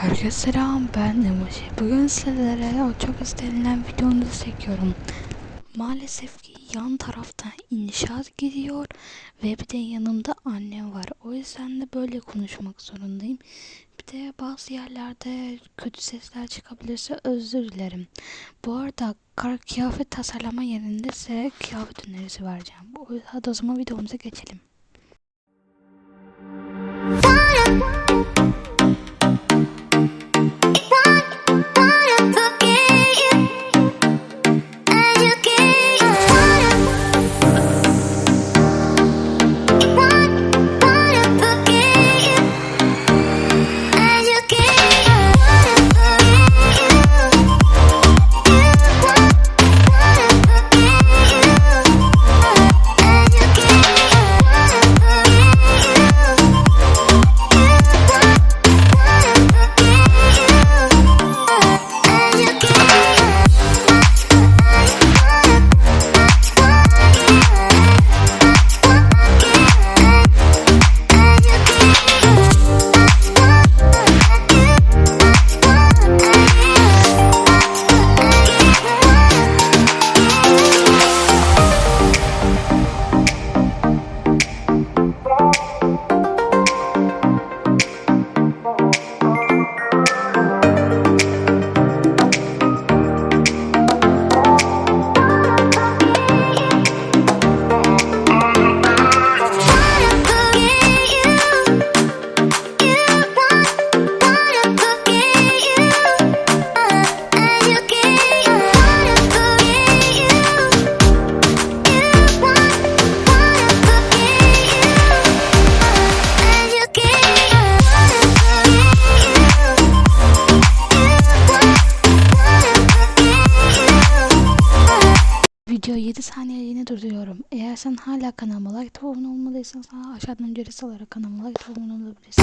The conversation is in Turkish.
Herkese selam ben Emoji. Bugün sizlere o çok istenilen videonuzu çekiyorum. Maalesef ki yan tarafta inşaat gidiyor ve bir de yanımda annem var. O yüzden de böyle konuşmak zorundayım. Bir de bazı yerlerde kötü sesler çıkabilirse özür dilerim. Bu arada kar kıyafet tasarlama yerinde size kıyafet önerisi vereceğim. O hadi o zaman videomuza geçelim. Videoyu 7 saniyeliğine durduruyorum. Eğer sen hala kanalıma like abone olmadıysan aşağıdan ücretsiz olarak kanalıma like abone olabilirsin.